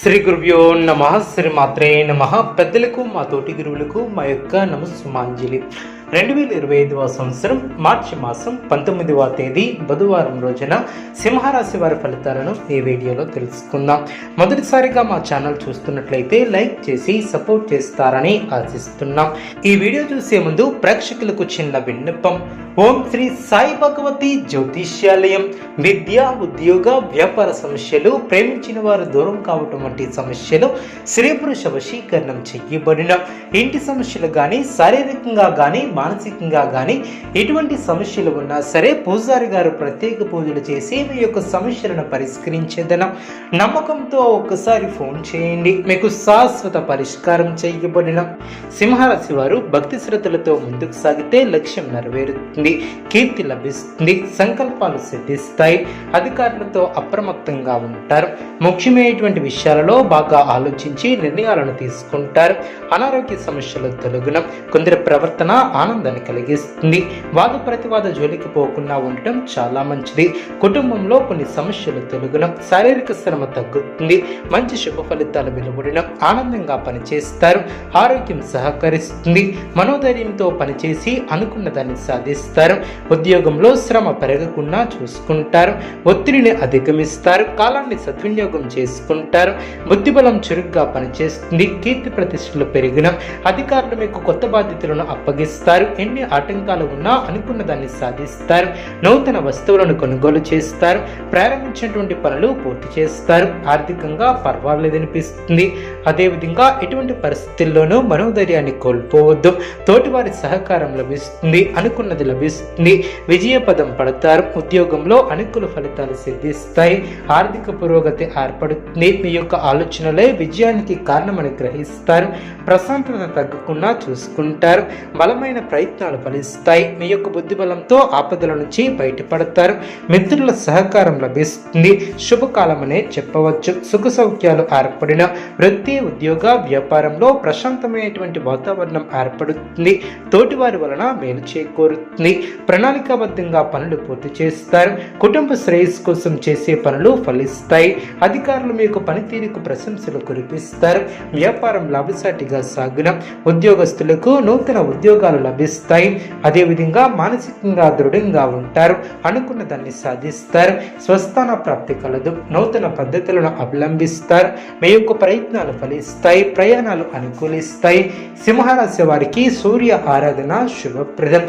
శ్రీ గురువ్యో నమ శ్రీ మాత్రే నమ. పెద్దలకు మా తోటి గురువులకు మా యొక్క నమస్సుమాంజలి. రెండు వేల ఇరవై ఐదవ సంవత్సరం మార్చి మాసం పంతొమ్మిదవ తేదీ బుధవారం రోజున సింహరాశి వారి ఫలితాలను ఈ వీడియోలో తెలుసుకుందాం. మొదటిసారిగా మా ఛానల్ చూస్తున్నట్లయితే లైక్ చేసి సపోర్ట్ చేస్తారని ఆశిస్తున్నాం. ఈ వీడియో చూసే ముందు ప్రేక్షకులకు చిన్న విన్నపం. ఓం శ్రీ సాయి భగవతి జ్యోతిష్యాలయం. విద్య ఉద్యోగ వ్యాపార సమస్యలు ప్రేమించిన వారు దూరం కావటం వంటి సమస్యలు స్త్రీ పురుష వశీకరణం చెయ్యబడిన ఇంటి సమస్యలు కానీ శారీరకంగా కానీ మానసికంగా కానీ ఎటువంటి సమస్యలు ఉన్నా సరే పూజారి గారు ప్రత్యేక పూజలు చేసి మీ యొక్క సమస్యలను పరిష్కరించేదన నమ్మకంతో ఒక్కసారి ఫోన్ చేయండి. మీకు శాశ్వత పరిష్కారం చేయబడిన సింహరాశి వారు భక్తి శ్రద్ధలతో ముందుకు సాగితే లక్ష్యం నెరవేరుతుంది. కీర్తి లభిస్తుంది సంకల్పాలు సిద్ధిస్తాయి అధికారులతో అప్రమత్తంగా ఉంటారు. ముఖ్యమైనటువంటి విషయాలలో బాగా ఆలోచించి నిర్ణయాలను తీసుకుంటారు. అనారోగ్య సమస్యలు తొలగిన కొందరి ప్రవర్తన ఆనందాన్ని కలిగిస్తుంది. వాద ప్రతివాద జోలికి పోకుండా ఉండటం చాలా మంచిది. కుటుంబంలో కొన్ని సమస్యలు తొలగిన శారీరక శ్రమ తగ్గుతుంది. మంచి శుభ ఫలితాలు వెలువడిన ఆనందంగా పనిచేస్తారు. ఆరోగ్యం సహకరిస్తుంది. మనోధైర్యంతో పనిచేసి అనుకున్న దాన్ని సాధిస్తారు. ఉద్యోగంలో శ్రమ పెరగకుండా చూసుకుంటారు. ఒత్తిడిని అధిగమిస్తారు. కాలాన్ని సద్వినియోగం చేసుకుంటారు. బుద్ధిబలం చురుగ్గా పనిచేస్తుంది. కీర్తి ప్రతిష్టలు పెరిగిన అధికారులు మీకు కొత్త బాధ్యతలను అప్పగిస్తారు. ఎన్ని ఆటంకాలు ఉన్నా అనుకున్న దాన్ని సాధిస్తారు. నూతన వస్తువులను కొనుగోలు చేస్తారు. ప్రారంభించినటువంటి పనులు పూర్తి చేస్తారు. ఆర్థికంగా పర్వాలేదనిపిస్తుంది అదేవిధంగా ఎటువంటి పరిస్థితుల్లోనూ మనోధైర్యాన్ని కోల్పోవద్దు. తోటివారి సహకారం లభిస్తుంది. అనుకున్నది లభిస్తుంది. లభిస్తుంది. విజయపదం పడతారు. ఉద్యోగంలో అనుకూల ఫలితాలు సిద్ధిస్తాయి. ఆర్థిక పురోగతి ఏర్పడుతుంది. మీ యొక్క ఆలోచనలే విజయానికి కారణమని గ్రహిస్తారు. ప్రశాంతత తగ్గకుండా చూసుకుంటారు. బలమైన ప్రయత్నాలు ఫలిస్తాయి. మీ యొక్క బుద్ధి బలంతో ఆపదల నుంచి బయటపడతారు. మిత్రుల సహకారం లభిస్తుంది. శుభకాలమనే చెప్పవచ్చు. సుఖ సౌఖ్యాలు ఏర్పడిన వృత్తి ఉద్యోగ వ్యాపారంలో ప్రశాంతమైనటువంటి వాతావరణం ఏర్పడుతుంది. తోటివారి వలన మేలు చేకూరుతుంది. ప్రణాళికాబద్ధంగా పనులు పూర్తి చేస్తారు. కుటుంబ శ్రేయస్సు కోసం చేసే పనులు ఫలిస్తాయి. అధికారులు మీకు పనితీరుకు ప్రశంసలు కురిపిస్తారు. వ్యాపారం లాభసాటిగా సాగున ఉద్యోగస్తులకు నూతన ఉద్యోగాలు లభిస్తాయి. అదేవిధంగా మానసికంగా దృఢంగా ఉంటారు. అనుకున్న దాన్ని సాధిస్తారు. స్వస్థాన ప్రాప్తి కలదు. నూతన పద్ధతులను అవలంబిస్తారు. మీ యొక్క ప్రయత్నాలు ఫలిస్తాయి. ప్రయాణాలు అనుకూలిస్తాయి. సింహరాశి వారికి సూర్య ఆరాధన శుభప్రదం.